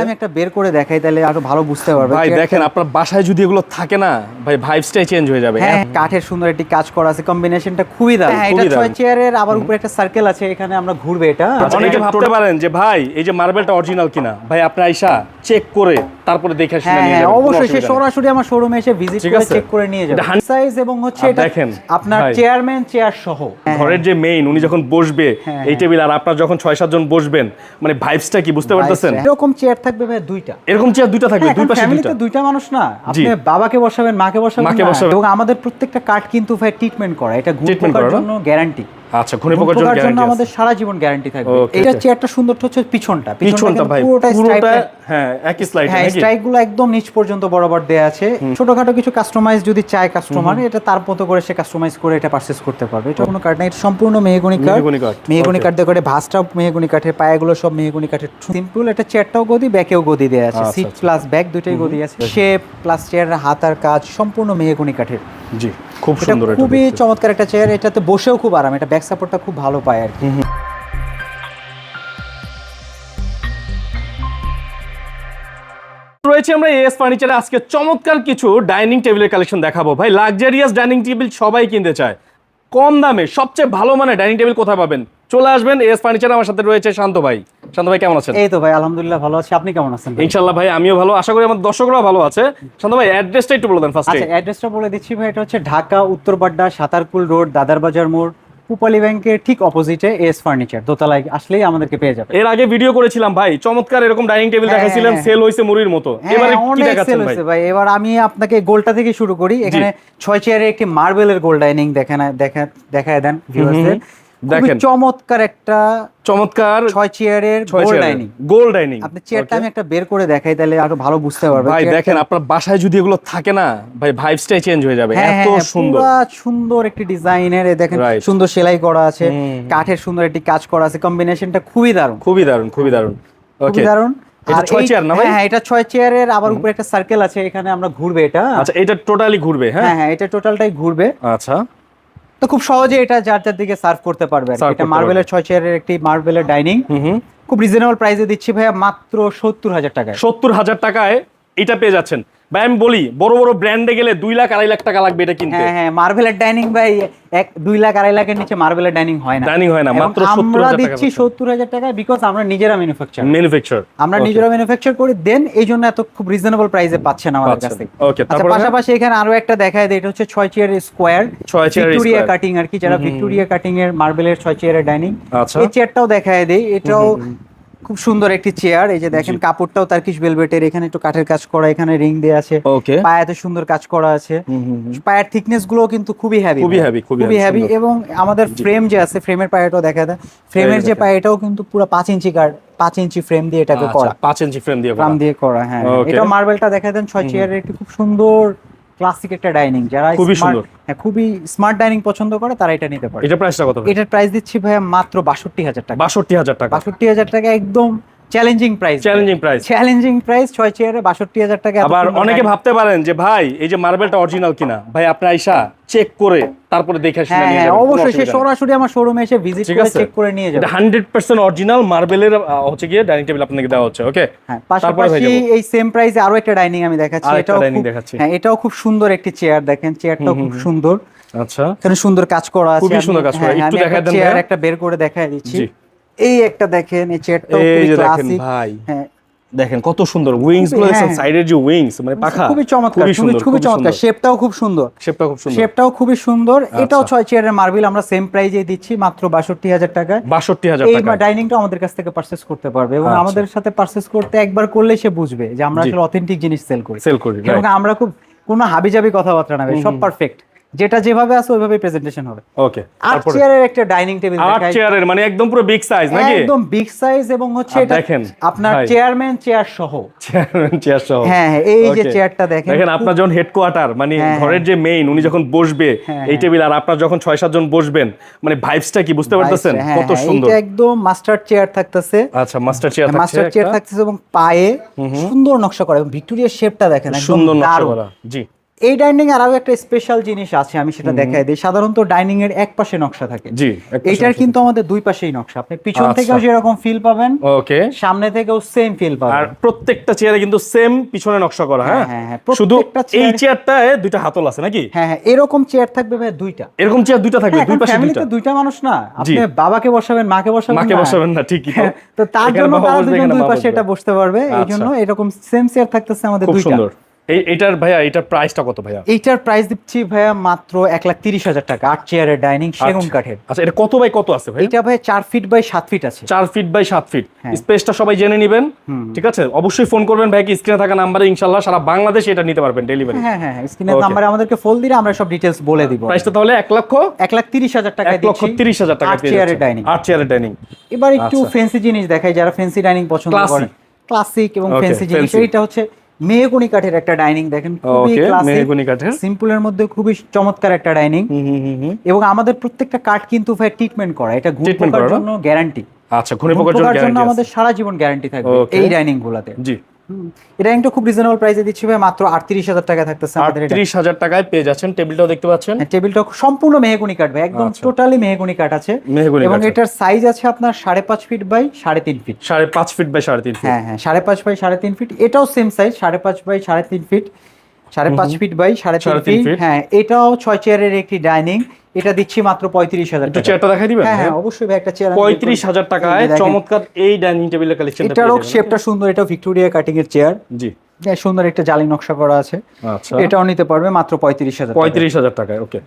আমি একটা বের করে দেখাই তাহলে আরও ভালো বুঝতে পারবে। ভাই দেখেন আপনার বাসায় যদি এগুলো থাকে না ভাই ভাইবসটাই চেঞ্জ হয়ে যাবে। হ্যাঁ কাঠের সুন্দর একটি কাজ করা আছে কম্বিনেশনটা খুবই দারুণ। হ্যাঁ এটা ছয় চেয়ারের আবার উপরে একটা সার্কেল আছে এখানে আমরা ঘুরবে এটা। আচ্ছা, অনেকে ভাবতে পারেন যে ভাই এই যে মার্বেলটা অরিজিনাল কিনা। ভাই আপনি আইসা চেক করে তারপরে দেখে শুনে হ্যাঁ নিয়ে হ্যাঁ যাবেন, অবশ্যই সে সরাসরি আমার শোরুমে এসে ভিজিট করে চেক করে নিয়ে যাবে এটা হান- সাইজ এবং হচ্ছে এটা দেখেন, আপনার চেয়ারম্যান চেয়ার সহ। ঘরের যে মেইন উনি যখন বসবে হ্যাঁ, এই টেবিল আর আপনার যখন ছয় সাতজন বসবেন মানে ভাইবসটা কি বুঝতে পারতেছেন? এরকম চেয়ার থাকবে ভাই দুইটা। এরকম চেয়ার দুইটা থাকবে হ্যাঁ, দুই পাশে দুইটা। দুইটা মানুষ না। আপনি বাবাকে বসাবেন মাকে বসাবেন। এবং আমাদের প্রত্যেকটা কার্ড কিন্তু ভাই ট্রিটমেন্ট করা এটা না? জন্য গ্যারান্টি আচ্ছা পোকার জন্য গ্যারান্টি আমাদের সারা জীবন গ্যারান্টি থাকবে। এটা. চেয়ারটা সুন্দর হচ্ছে পিছনটা। পিছনটা ভাই পুরোটা হ্যাঁ একই স্লাইড হ্যাঁ একদম নিচ পর্যন্ত বরাবর দেয়া আছে। ছোটখাটো কিছু কাস্টমাইজ যদি চায় কাস্টমার এটা তার মতো করে সে কাস্টমাইজ করে এটা পারচেজ করতে পারবে। এটা কোনো কার্ড না এটা সম্পূর্ণ মেহগনি কাঠ মেহগনি কাঠ, দিয়ে করে ভাসটাও মেহগনি কাঠের পায়াগুলো সব মেহগনি কাঠের। সিম্পল এটা চেয়ারটাও গদি ব্যাকেও গদি দেয়া আছে। আচ্ছা, সিট আচ্ছা। প্লাস ব্যাক দুইটাই গদি আছে। শেপ প্লাস চেয়ারের হাতার কাজ সম্পূর্ণ মেহগনি কাঠের। জি। খুব সুন্দর খুবই চমৎকার একটা চেয়ার এটাতে বসেও খুব আরাম এটা ব্যাক সাপোর্টটা খুব ভালো পায় আর কি। রয়েছে আমরা এস ফার্নিচারে আজকে চমৎকার কিছু ডাইনিং টেবিলের কালেকশন দেখাবো। ভাই লাক্সারিয়াস ডাইনিং টেবিল সবাই কিনতে চায়। কম দামে সবচেয়ে ভালো মানে ডাইনিং টেবিল কোথায় পাবেন? চলে আসবেন এস ফার্নিচার আমার সাথে রয়েছে শান্ত ভাই। শান্ত ভাই কেমন আছেন? এই তো ভাই আলহামদুলিল্লাহ ভালো আছি। আপনি কেমন আছেন ভাই? ইনশাল্লাহ ভাই আমিও ভালো। আশা করি আমার দর্শকরাও ভালো আছে। শান্ত ভাই অ্যাড্রেসটা একটু বলে দেন ফার্স্টে আচ্ছা অ্যাড্রেসটা বলে দিচ্ছি ভাই এটা হচ্ছে ঢাকা উত্তরবাড্ডা সাতারকুল রোড দাদারবাজার মোড় পুপালি ব্যাংকের ঠিক অপোজিটে এস ফার্নিচার দোতলায় আসলেই আমাদেরকে পেয়ে যাবে এর আগে ভিডিও করেছিলাম ভাই চমৎকার এরকম ডাইনিং টেবিল দেখাইছিলেন হ্যাঁ। সেল হইছে মুড়ির মতো। হ্যাঁ এবারে কি দেখাচ্ছেন ভাই? ভাই। এবার আমি আপনাকে গোলটা থেকে শুরু করি। এখানে ছয় চেয়ারে একটি মার্বেলের গোল ডাইনিং দেখেন দেখা দেখায় দেন ভিউয়ার্সদের খুবই দেখেন। চমৎকার একটা চমৎকার ছয় চেয়ারের গোল ডাইনিং গোল ডাইনিং আপনি চেয়ারটা আমি একটা বের করে দেখাই তাহলে আরও ভালো বুঝতে পারবেন। ভাই দেখেন আপনার বাসায় যদি এগুলো থাকে না ভাই ভাইবসটাই চেঞ্জ হয়ে যাবে। হ্যাঁ, এত হ্যাঁ, হ্যাঁ, সুন্দর। সুন্দর একটি ডিজাইনের দেখেন সুন্দর সেলাই করা আছে কাঠের সুন্দর একটি কাজ করা আছে কম্বিনেশনটা খুবই দারুণ। খুবই দারুণ খুবই দারুণ। ওকে দারুণ। এটা ছয় চেয়ার না ভাই? হ্যাঁ এটা ছয় চেয়ারের আবার উপরে একটা সার্কেল আছে এখানে আমরা ঘুরবে এটা। আচ্ছা এটা টোটালি ঘুরবে হ্যাঁ? হ্যাঁ হ্যাঁ এটা টোটালটাই ঘুরবে। আচ্ছা। তো খুব সহজে এটা যার যার দিকে সার্ভ করতে পারবে এটা মার্বেলের ছয় চেয়ারের একটি মার্বেলের ডাইনিং খুব রিজনেবল প্রাইসে দিচ্ছি ভাইয়া মাত্র সত্তর হাজার টাকায়। সত্তর হাজার টাকায় এটা পেয়ে যাচ্ছেন। ভাই আমি বলি বড় বড় ব্র্যান্ডে গেলে দুই লাখ আড়াই লাখ টাকা লাগবে এটা কিনতে। হ্যাঁ হ্যাঁ মার্বেলের ডাইনিং ভাই এক দুই লাখ আড়াই লাখের নিচে মার্বেলের ডাইনিং হয় না। Dining হয় না, মাত্র আমরা দিচ্ছি সত্তর হাজার টাকায় বিকজ আমরা নিজেরা ম্যানুফ্যাকচার ম্যানুফ্যাকচার আমরা নিজেরা ম্যানুফ্যাকচার করি দেন এই জন্য এত খুব রিজনেবল প্রাইসে পাচ্ছেন আমাদের কাছ। থেকে। Okay, আচ্ছা পাশাপাশি এখানে আরও একটা দেখায় দেয় এটা হচ্ছে ছয় চেয়ার স্কোয়ার ছয় চেয়ারের ভিক্টোরিয়া কাটিং আর কি যারা ভিক্টোরিয়া কাটিং এর মার্বেলের ছয় চেয়ারের ডাইনিং আচ্ছা। এই চেয়ারটাও দেখায় দেই এটাও খুব সুন্দর একটি চেয়ার এই যে দেখেন কাপড়টাও তার্কিশ ভেলভেটের এখানে একটু কাঠের কাজ করা এখানে রিং দেয়া আছে। ওকে পায়াতে সুন্দর কাজ করা আছে। পায়ের থিকনেসগুলো কিন্তু খুবই হ্যাভি খুবই heavy, খুবই হ্যাভি এবং আমাদের ফ্রেম যে আছে ফ্রেমের পায়াটাও দেখা দেয় ফ্রেমের যে দেখেন। পায়া এটাও কিন্তু পুরো পাঁচ ইঞ্চি কার পাঁচ ইঞ্চি ফ্রেম দিয়ে এটাকে করা। আচ্ছা, পাঁচ ইঞ্চি ফ্রেম দিয়ে করা। ফ্রাম দিয়ে করা হ্যাঁ। এটা মার্বেলটা দেখা দেন ছয় চেয়ারের একটি খুব সুন্দর ক্লাসিক একটা ডাইনিং যারা খুবই সুন্দর। হ্যাঁ খুবই স্মার্ট ডাইনিং পছন্দ করে তারা এটা নিতে পারে। এটা প্রাইসটা কত এটার প্রাইস দিচ্ছি ভাইয়া মাত্র বাষট্টি হাজার টাকা। বাষট্টি হাজার টাকা। বাষট্টি হাজার টাকা একদম challenging price challenging price challenging price ছয় চেয়ারে বাষট্টি হাজার টাকা আবার অনেকে ভাবতে পারেন যে ভাই এই যে মার্বেলটা অরিজিনাল কিনা? ভাই আপনি আইসা চেক করে তারপরে দেখে শুনে হ্যাঁ নিয়ে যাবেন, অবশ্যই সে সরাসরি আমার শোরুমে এসে ভিজিট করে চেক করে নিয়ে যাবে। এটা হান্ড্রেড পার্সেন্ট অরিজিনাল মার্বেলের হচ্ছে গিয়ে ডাইনিং টেবিল আপনাকে দেওয়া হচ্ছে ওকে হ্যাঁ পাশাপাশি এই সেম প্রাইসে আরও একটা ডাইনিং আমি দেখাচ্ছি। এটাও। হ্যাঁ এটাও খুব সুন্দর একটি চেয়ার দেখেন। চেয়ারটাও খুব সুন্দর। আচ্ছা। এখানে সুন্দর কাজ করা আছে। আমি- সুন্দর কাজ করা। হ্যাঁ, একটু দেখায় দেন চেয়ার একটা বের করে দেখায় দিচ্ছি। জি। এই একটা দেখেন এই চেয়ারটাও এই যে দেখেন ভাই হ্যাঁ। দেখেন কত সুন্দর। উইংসগুলো দেখছেন হ্যাঁ। সাইডের যে উইংস মানে পাখা খুবই চমৎকার খুবই চমৎকার। শেপটাও খুব সুন্দর। শেপটা খুব সুন্দর। শেপটাও খুবই সুন্দর। এটাও আচ্ছা। ছয় চেয়ারের মার্বেল আমরা সেম প্রাইজে দিচ্ছি মাত্র বাষট্টি হাজার টাকায়। বাষট্টি হাজার এই ডাইনিংটা আমাদের কাছ থেকে পারচেস করতে পারবে এবং আচ্ছা। আমাদের সাথে পারচেস করতে একবার করলেই সে বুঝবে যে আমরা আসলে অথেন্টিক জিনিস সেল করি। সেল করি এবং আমরা খুব কোনো হাবিজাবি কথাবার্তা না সব পারফেক্ট যেটা যেভাবে আছে ওইভাবে প্রেজেন্টেশন হবে। ওকে আট চেয়ারের একটা ডাইনিং টেবিল আট চেয়ারের মানে একদম পুরো বিগ সাইজ নাকি? একদম বিগ সাইজ এবং হচ্ছে এটা দেখেন, আপনার চেয়ারম্যান চেয়ার সহ। চেয়ারম্যান চেয়ার সহ। হ্যাঁ হ্যাঁ এই যে চেয়ারটা দেখেন। দেখেন আপনার যখন হেডকোয়ার্টার মানে হ্যাঁ, ঘরের যে মেইন উনি যখন বসবে হ্যাঁ, এই টেবিল আর আপনার যখন ছয় সাতজন বসবেন মানে ভাইবসটা কি বুঝতে পারতেছেন? হ্যাঁ, কত হ্যাঁ, সুন্দর। এইটা একদম মাস্টার চেয়ার থাকতেছে। আচ্ছা মাস্টার চেয়ার মাস্টার চেয়ার থাকতেছে এবং পায়ে সুন্দর নকশা করা এবং ভিক্টোরিয়ার শেপটা দেখেন একদম সুন্দর নকশা করা জি। এই ডাইনিং এর আরও একটা স্পেশাল জিনিস আছে আমি সেটা দেখাই দিই। সাধারণত ডাইনিং এর এক পাশে নকশা থাকে। জি এইটার কিন্তু আমাদের দুই পাশেই নকশা। আপনি পিছন আচ্ছা। থেকেও যেরকম ফিল পাবেন ওকে। সামনে থেকেও সেম ফিল পাবেন। আর প্রত্যেকটা চেয়ারে কিন্তু সেম পিছনে নকশা করা হ্যাঁ? হ্যাঁ, হ্যাঁ, শুধু প্রত্যেকটা এই চেয়ারে- চেয়ারটায় দুইটা হাতল আছে নাকি? হ্যাঁ হ্যাঁ এরকম চেয়ার থাকবে ভাই দুইটা। এরকম চেয়ার দুইটা থাকবে হ্যাঁ, দুই পাশে দুইটা। দুইটা মানুষ না। আপনি বাবাকে বসাবেন মাকে বসাবেন মাকে। বসাবেন না ঠিকই তো। হ্যাঁ, তো তার জন্য তারা দুজন দুই পাশে এটা বসতে পারবে এই আচ্ছা। জন্য এরকম সেম চেয়ার থাকতেছে আমাদের খুব দুইটা। সুন্দর। এই এটার ভাইয়া এটার প্রাইসটা কত ভাইয়া? এইটার প্রাইস দিচ্ছি ভাইয়া মাত্র এক লাখ তিরিশ হাজার টাকা। আট চেয়ারের ডাইনিং সেগুন আচ্ছা। কাঠের। আচ্ছা এটা কত বাই কত আছে ভাই এইটা ভাই চার ফিট বাই সাত ফিট আছে। চার ফিট বাই সাত ফিট হ্যাঁ। স্পেসটা সবাই জেনে নেবেন। ঠিক আছে? অবশ্যই ফোন করবেন ভাই স্ক্রিনে থাকা নাম্বারে ইনশাল্লাহ সারা বাংলাদেশে এটা নিতে পারবেন ডেলিভারি হ্যাঁ হ্যাঁ স্ক্রিনের নাম্বারে আমাদেরকে ফোন দিলে আমরা সব ডিটেলস বলে দিব। প্রাইসটা তাহলে এক লক্ষ এক লাখ তিরিশ হাজার টাকা এক লক্ষ তিরিশ হাজার টাকা আট চেয়ারের ডাইনিং আট চেয়ারের ডাইনিং এবার একটু আচ্ছা। ফ্যান্সি জিনিস দেখাই যারা ফ্যান্সি ডাইনিং পছন্দ। করে ক্লাসিক এবং ফ্যান্সি জিনিস। এইটা হচ্ছে মেহগনি কাঠের একটা ডাইনিং দেখেন খুবই ক্লাসিক মেহগুনি কাঠের। সিম্পলের মধ্যে খুবই চমৎকার একটা ডাইনিং। এবং আমাদের প্রত্যেকটা কাঠ কিন্তু ভাই ট্রিটমেন্ট করা এটা ঘুম Treatment পোকার জন্য গ্যারান্টি আচ্ছা ঘুরে পোকার জন্য। আমাদের সারা জীবন গ্যারান্টি থাকবে এই ডাইনিং গুলাতে। জি। এই একটু খুব রিজনেবল প্রাইসে দিচ্ছি ভাই মাত্র আটত্রিশ হাজার টাকা থাকতেছে আমাদের এটা। আটত্রিশ হাজার টাকায় পেয়ে যাচ্ছেন। টেবিলটাও দেখতে পাচ্ছেন। হ্যাঁ, টেবিলটা সম্পূর্ণ মেহগুনি কাঠ ভাই একদম আচ্ছা। টোটালি মেহগুনি কাঠ আছে। এবং এটার সাইজ আছে আপনার সাড়ে পাঁচ ফিট বাই সাড়ে তিন ফিট সাড়ে পাঁচ ফিট বাই সাড়ে তিন ফিট হ্যাঁ হ্যাঁ সাড়ে পাঁচ বাই সাড়ে তিন ফিট এটাও সেম সাইজ সাড়ে পাঁচ বাই সাড়ে তিন ফিট সাড়ে পাঁচ ফিট বাই সাড়ে তিন ফিট। হ্যাঁ এটাও ছয় চেয়ারের একটি ডাইনিং। এটা দিচ্ছি মাত্র পঁয়ত্রিশ হাজার একটু চেয়ারটা দেখাই দিবেন? হ্যাঁ হ্যাঁ অবশ্যই ভাই একটা চেয়ার পঁয়ত্রিশ হাজার টাকায় চমৎকার এই ডাইনিং টেবিলের কালেকশন এটারও শেপটা সুন্দর এটা ভিক্টোরিয়া কাটিং এর চেয়ার জি। সুন্দর একটা জালি নকশা করা আছে। আচ্ছা। এটাও নিতে পারবে মাত্র পঁয়ত্রিশ হাজার পঁয়ত্রিশ হাজার টাকায় ওকে।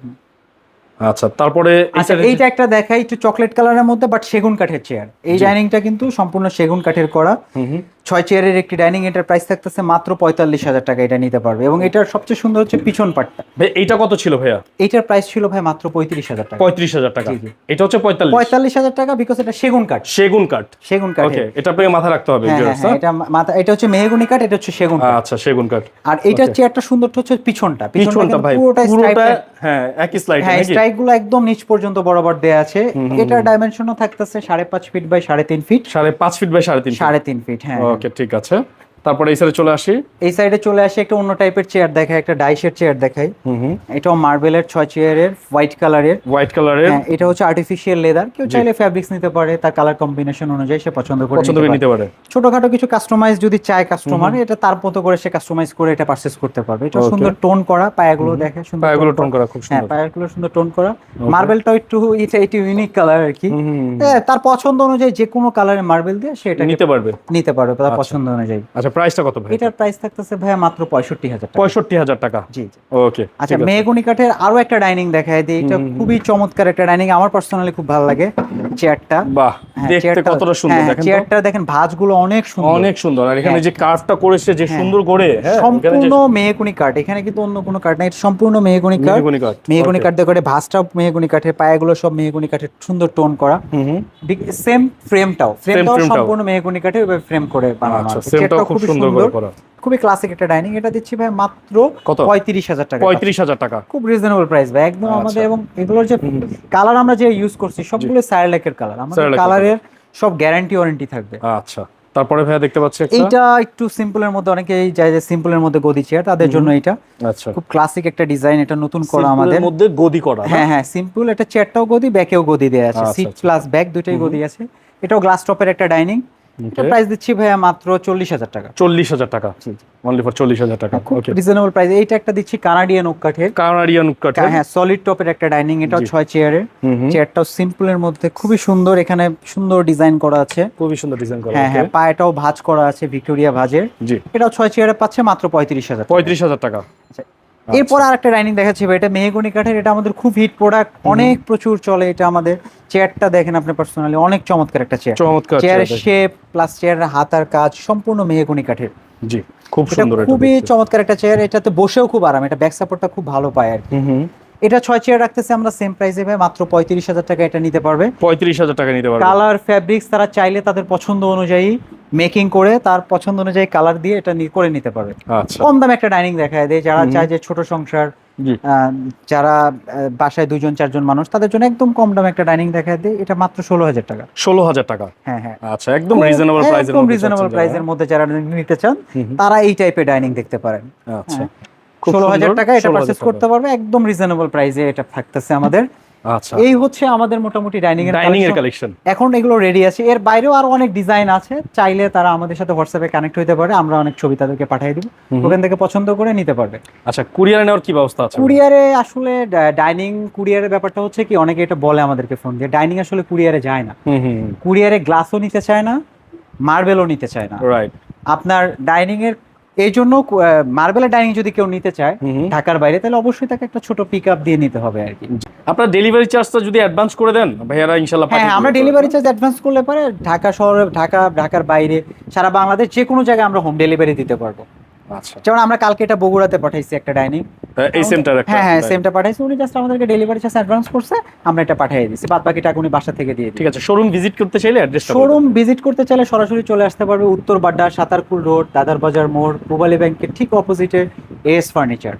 আচ্ছা তারপরে আচ্ছা এইটা একটা দেখাই একটু চকলেট কালারের মধ্যে বাট সেগুন কাঠের চেয়ার এই ডাইনিংটা কিন্তু সম্পূর্ণ সেগুন কাঠের করা। ছয় চেয়ারের একটি ডাইনিং এটার প্রাইস থাকতেছে মাত্র পঁয়তাল্লিশ হাজার টাকা এটা নিতে পারবে। এবং এটার সবচেয়ে সুন্দর হচ্ছে পিছন পাটটা। ভাই এইটা কত ছিল ভাইয়া? এইটার প্রাইস ছিল ভাই মাত্র পঁয়ত্রিশ হাজার টাকা। পঁয়ত্রিশ হাজার টাকা। এটা হচ্ছে পঁয়তাল্লিশ। পঁয়তাল্লিশ হাজার টাকা বিকজ এটা সেগুন কাঠ। সেগুন কাঠ। সেগুন ওকে এটা আপনাকে মাথায় রাখতে হবে হ্যাঁ হ্যাঁ হ্যাঁ? এটা মাথা এটা হচ্ছে মেহগুনি কাঠ এটা হচ্ছে সেগুন কাঠ। আচ্ছা সেগুন কাঠ। আর এইটার চেয়ারটা সুন্দরটা হচ্ছে পিছনটা। পিছনটা ভাই পুরোটা হ্যাঁ একই স্লাইড হ্যাঁ নাকি? স্ট্রাইকগুলো একদম নিচ পর্যন্ত বরাবর দেয়া আছে। এটার ডাইমেনশনও থাকতেছে সাড়ে পাঁচ ফিট বাই সাড়ে তিন ফিট সাড়ে পাঁচ ফিট বাই সাড়ে তিন সাড়ে তিন ফিট হ্যাঁ ওকে ঠিক আছে। তারপরে এই সাইডে চলে আসি। এই সাইডে চলে আসে একটা অন্য টাইপের চেয়ার দেখায় একটা ডাইসের চেয়ার দেখাই এটাও মার্বেলের ছয় চেয়ারের হোয়াইট কালারের হোয়াইট কালারের হ্যাঁ এটা হচ্ছে আর্টিফিশিয়াল লেদার কেউ চাইলে ফ্যাব্রিক্স নিতে পারে তার কালার কম্বিনেশন অনুযায়ী সে পছন্দ করে পছন্দ করে নিতে পারে। ছোটখাটো কিছু কাস্টমাইজ যদি চায় কাস্টমার এটা তার মতো করে সে কাস্টমাইজ করে এটা পারচেজ করতে পারবে। এটা সুন্দর টোন করা পায়াগুলো দেখে সুন্দর পায়াগুলো টোন করা খুব হ্যাঁ সুন্দর পায়াগুলো সুন্দর টোন করা। মার্বেলটাও একটু এটা একটু ইউনিক কালার আর কি। হ্যাঁ, তার পছন্দ অনুযায়ী যে কোনো কালারের মার্বেল দিয়ে সেটা নিতে পারবে। নিতে পারবে তার পছন্দ অনুযায়ী। আচ্ছা প্রাইসটা কত ভাই? এটার প্রাইস থাকতেছে ভাইয়া মাত্র পঁয়ষট্টি হাজার টাকা। পঁয়ষট্টি হাজার টাকা? জি ওকে আচ্ছা মেগুনি কাঠের আরও একটা ডাইনিং দেখায় দিই এটা খুবই চমৎকার একটা ডাইনিং আমার পার্সোনালি খুব ভালো লাগে চেয়ারটা বাহ দেখতে কতটা সুন্দর হ্যাঁ, দেখেন চেয়ারটা দেখেন ভাঁজগুলো অনেক সুন্দর। অনেক সুন্দর আর এখানে যে কার্ভটা করেছে যে সুন্দর করে হ্যাঁ সম্পূর্ণ মেহগুনি কাঠ এখানে কিন্তু অন্য কোনো কাঠ নাই এটা সম্পূর্ণ মেহগুনি কাঠ। মেহগনি কাঠ কাঠ দিয়ে করে ভাঁজটাও মেহগুনি কাঠের পায়াগুলো সব মেহগুনি কাঠের সুন্দর টোন করা। সেম ফ্রেমটাও ফ্রেমটাও সম্পূর্ণ মেহগুনি কাঠের ফ্রেম করে বানানো আচ্ছা আছে। খুব সুন্দর করে করা। খুবই ক্লাসিক একটা ডাইনিং এটা দিচ্ছি ভাই মাত্র কত? পঁয়ত্রিশ হাজার টাকা। পঁয়ত্রিশ হাজার টাকা। খুব রিজনেবল প্রাইস ভাই। একদম আচ্ছা। আমাদের এবং এগুলোর যে কালার আমরা যে ইউজ করছি সবগুলো সায়ারলেকের কালার আমাদের কালারের সব গ্যারান্টি ওয়ারেন্টি থাকবে। আচ্ছা। তারপরে ভাইয়া দেখতে পাচ্ছি একটা। এইটা একটু সিম্পলের মধ্যে অনেকেই যায় যে সিম্পলের মধ্যে গদি চেয়ার তাদের জন্য এটা আচ্ছা। খুব ক্লাসিক একটা ডিজাইন এটা নতুন করা আমাদের। মধ্যে গদি করা হ্যাঁ হ্যাঁ সিম্পল এটা চেয়ারটাও গদি ব্যাকেও গদি দেয়া আছে। সিট। প্লাস ব্যাক দুটোই গদি আছে। এটাও গ্লাস টপের একটা ডাইনিং এটা প্রাইস দিচ্ছি ভাইয়া মাত্র চল্লিশ হাজার টাকা। চল্লিশ হাজার টাকা। অনলি ফর চল্লিশ হাজার টাকা। ওকে রিজনেবল প্রাইস এইটা একটা দিচ্ছি কানাডিয়ান কাঠের কানাডিয়ান কাঠের হ্যাঁ সলিড টপের একটা ডাইনিং এটাও ছয় চেয়ারের। চেয়ারটাও সিম্পলের মধ্যে খুবই সুন্দর এখানে সুন্দর ডিজাইন করা আছে। খুবই সুন্দর ডিজাইন করা হ্যাঁ হ্যাঁ? পায়েটাও ভাঁজ করা আছে ভিক্টোরিয়া ভাঁজের। জি। এটাও ছয় চেয়ারে পাচ্ছে মাত্র পঁয়ত্রিশ হাজার পঁয়ত্রিশ হাজার টাকা। এরপর আর একটা ডাইনিং দেখাচ্ছি ভাই, এটা মেহগনি কাঠের এটা আমাদের খুব হিট প্রোডাক্ট অনেক প্রচুর চলে এটা আমাদের। চেয়ারটা দেখেন আপনি পার্সোনালি অনেক চমৎকার একটা চেয়ার চমৎকার চেয়ারের চেয়ার, শেপ প্লাস চেয়ারের হাতার কাজ সম্পূর্ণ মেহগনি কাঠের। জি খুব সুন্দর এটা খুবই চমৎকার একটা চেয়ার এটাতে বসেও খুব আরাম এটা ব্যাক সাপোর্টটা খুব ভালো পায় আর কি। এটা ছয় চেয়ার রাখতেছে আমরা সেম প্রাইসে ভাই মাত্র পঁয়ত্রিশ হাজার টাকা এটা নিতে পারবে। পঁয়ত্রিশ হাজার টাকা নিতে পারবে। কালার ফ্যাব্রিক্স তারা চাইলে তাদের পছন্দ অনুযায়ী মেকিং করে তার পছন্দ অনুযায়ী কালার দিয়ে এটা করে নিতে পারবে। আচ্ছা। কম দামে একটা ডাইনিং দেখায় দেয় যারা চায় যে ছোট সংসার যারা বাসায় দুজন চারজন মানুষ তাদের জন্য একদম কম দামে একটা ডাইনিং দেখায় দেয় এটা মাত্র ষোলো হাজার টাকা। ষোলো হাজার টাকা? হ্যাঁ হ্যাঁ। আচ্ছা একদম রিজনেবল প্রাইসের একদম মধ্যে রিজনেবল। প্রাইসের মধ্যে যারা নিতে চান তারা এই টাইপের ডাইনিং দেখতে পারেন। আচ্ছা। হ্যাঁ। ষোলো হাজার টাকা এটা পারচেস করতে পারবে একদম রিজনেবল প্রাইসে এটা থাকতেছে আমাদের। আচ্ছা। এই হচ্ছে আমাদের মোটামুটি ডাইনিং এর ডাইনিং এর কালেকশন এখন এগুলো রেডি আছে। এর বাইরেও আরও অনেক ডিজাইন আছে। চাইলে তারা আমাদের সাথে হোয়াটসঅ্যাপে কানেক্ট হতে পারে। আমরা অনেক ছবি তাদেরকে পাঠিয়ে দিব। ওখান থেকে পছন্দ করে নিতে পারবে। আচ্ছা কুরিয়ার নেওয়ার কি ব্যবস্থা আছে? কুরিয়ারে আসলে ডাইনিং কুরিয়ারের ব্যাপারটা হচ্ছে কি অনেকে এটা বলে আমাদেরকে ফোন দিয়ে। ডাইনিং আসলে কুরিয়ারে যায় না। কুরিয়ারে গ্লাসও নিতে চায় না মার্বেলও নিতে চায় না। রাইট আপনার ডাইনিং এর এই জন্য মার্বেলের ডাইনিং যদি কেউ নিতে চায় ঢাকার বাইরে তাহলে অবশ্যই তাকে একটা ছোট পিক আপ দিয়ে নিতে হবে আর কি। আপনার ডেলিভারি চার্জটা যদি অ্যাডভান্স করে দেন ভাইয়ারা ইনশাল্লাহ হ্যাঁ আমরা ডেলিভারি চার্জ অ্যাডভান্স করলে পরে ঢাকা শহরে ঢাকা ঢাকার বাইরে সারা বাংলাদেশ যে কোনো জায়গায় আমরা হোম ডেলিভারি দিতে পারব। আচ্ছা। যেমন আমরা কালকে এটা বগুড়াতে পাঠাইছি একটা ডাইনিং এই সেমটার একটা হ্যাঁ হ্যাঁ সেমটা পাঠাইছি। উনি জাস্ট আমাদেরকে ডেলিভারি চার্জ অ্যাডভান্স করছে আমরা এটা পাঠিয়ে দিচ্ছি বাদ বাকি টাকা উনি বাসা থেকে দিয়ে ঠিক আছে শোরুম ভিজিট করতে চাইলে অ্যাড্রেসটা শোরুম ভিজিট করতে চাইলে সরাসরি চলে আসতে পারবে উত্তর বাড্ডা সাতারকুল রোড দাদার বাজার মোড় পূবালী ব্যাংকের ঠিক অপোজিটে এস ফার্নিচার